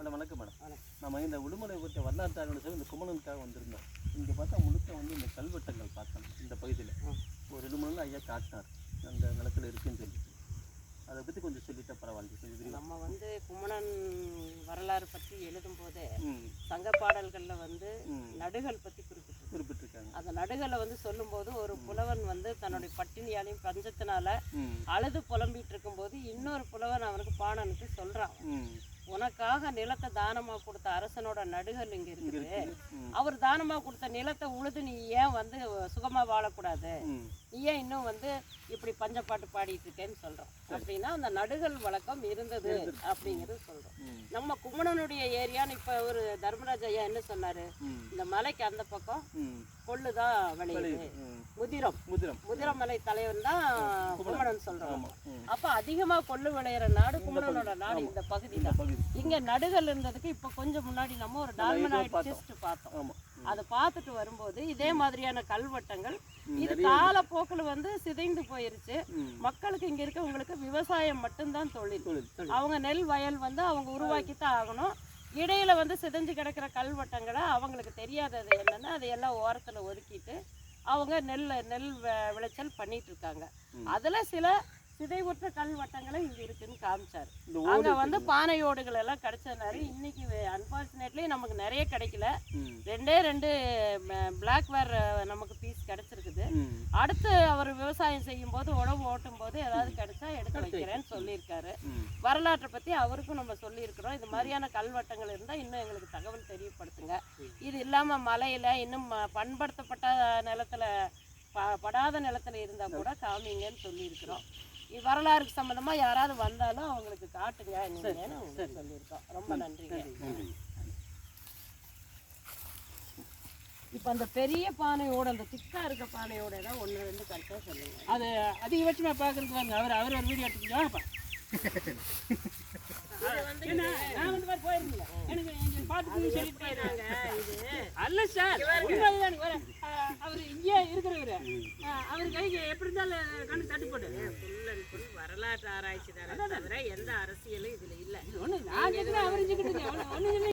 Madam வணக்கம் madam. நம்ம இந்த உடுமலை பற்றிய வரலாற்று ஆய்வு சொல்லி இந்த குமணனுக்காக வந்திருந்தோம். இங்கே பார்த்தா முழுக்க வந்து இந்த கல்வெட்டங்கள் பார்த்தோம் இந்த பகுதியில். ஒரு ரெண்டு மூணு நாள் ஐயா காட்டினார் அந்த நிலத்தில் இருக்குன்னு சொல்லிட்டு. அதை பற்றி கொஞ்சம் சொல்லிட்டா பரவாயில்ல. நம்ம வந்து குமணன் வரலாறு பற்றி எழுதும் போதே சங்க பாடல்கள்ல வந்து நடுகள் பத்தி குறிப்பிட்டிருக்கு குறிப்பிட்டிருக்காங்க. அந்த நடுகளை வந்து சொல்லும்போது ஒரு புலவன் வந்து தன்னுடைய பட்டினியாலையும் பஞ்சத்தினால அழுது புலம்பிட்டு இருக்கும்போது இன்னொரு புலவன் அவனுக்கு பாடனுக்கு சொல்றான். ம். உனக்காக நிலத்தை தானமா கொடுத்த அரசனோட நடுகள் இங்க இருக்குது. அவர் தானமா கொடுத்த நிலத்தை உழுது நீ ஏன் வந்து சுகமா வாழக்கூடாது? நீ ஏன் இன்னும் வந்து இப்படி பஞ்சப்பாட்டு பாடிட்டு இருக்கேன்னு சொல்றோம் அப்படின்னா அந்த நடுகள் வழக்கம் இருந்தது அப்படிங்கிறது சொல்றோம். நம்ம கும்மணனுடைய ஏரியான்னு இப்ப ஒரு தர்மராஜ் ஐயா என்ன சொன்னாரு? இந்த மலைக்கு அந்த பக்கம் ம். கொள்ளு தான் விளையுது. முதிரம். முதிரம். முதிரமலை தலைவன் தான் கும்மணன் சொல்றோம் அப்ப அதிகமா கொள்ளு விளையிற நாடு கும்மணனோட நாடு இந்த பகுதி தான். இங்க நடுகள் இருந்ததுக்கு இப்ப கொஞ்சம் முன்னாடி நம்ம ஒரு டால்மனாய்ட். டெஸ்ட் பார்த்தோம். அதை பார்த்துட்டு வரும்போது இதே மாதிரியான கல்வெட்டங்கள் இது காலப்போக்கில் வந்து சிதைந்து போயிருச்சு. மக்களுக்கு இங்க இருக்கவங்களுக்கு விவசாயம் மட்டும்தான் தொழில். தொழில் அவங்க நெல் வயல் வந்து அவங்க உருவாக்கி தான் ஆகணும். இடையில வந்து சிதைஞ்சு கிடக்கிற கல்வெட்டங்களை அவங்களுக்கு தெரியாதது என்னன்னா அதையெல்லாம் ஓரத்துல ஒதுக்கிட்டு அவங்க நெல் நெல் விளைச்சல் பண்ணிட்டு இருக்காங்க. அதுல சில சிதைவுற்ற கல்வெட்டங்களை இங்க இருக்குன்னு காமிச்சாரு. அங்க வந்து பானை ஓடுகள் எல்லாம் கிடைச்சதுனால இன்னைக்கு அன்பார்ச்சுனேட்லி நமக்கு நிறைய கிடைக்கல. ரெண்டே ரெண்டு பிளாக் வேர் நமக்கு பீஸ் கிடைச்சிருக்குது. அடுத்து அவர் விவசாயம் செய்யும் போது உழவு ஓட்டும் போது ஏதாவது கிடைச்சா எடுத்து வைக்கிறேன்னு சொல்லியிருக்காரு. வரலாற்றை பத்தி அவருக்கும் நம்ம சொல்லியிருக்கிறோம். இது மாதிரியான கல்வெட்டங்கள் இருந்தா இன்னும் எங்களுக்கு தகவல் தெரியப்படுத்துங்க. இது இல்லாம மலையில இன்னும் பண்படுத்தப்பட்ட நிலத்துல படாத நிலத்துல இருந்தா கூட காமிங்கன்னு சொல்லியிருக்கிறோம். வரலாறுக்கு சம்பந்தமா யாராவது வந்தாலும் அவங்களுக்கு காட்டுங்க நீங்கன்னு சொல்லியிருக்கோம். ரொம்ப நன்றிங்க. நன்றி இப்போ அந்த பெரிய பானையோட அந்த திக்கா இருக்க பானையோட தான் ஒன்று ரெண்டு கரெக்டாக சொல்லுங்க. அது அதிகபட்சமாக பார்க்கறதுக்கு வாங்க அவர் அவர் ஒரு வீடியோ எடுத்துக்கிட்டு வாங்கப்பா ஏன்னா நான் வந்து மாதிரி போயிருந்தேன். எனக்கு சொல்லிட்டு அல்ல சார் வர அவர் இருக்கிறவர் அவர் கைக்கு எப்படி இருந்தாலும் கண்ணு தட்டு ஃபுல் வரலாற்று ஆராய்ச்சி தவிர எந்த அரசியலும் இதுல இல்லை. நான் ஒன்றும்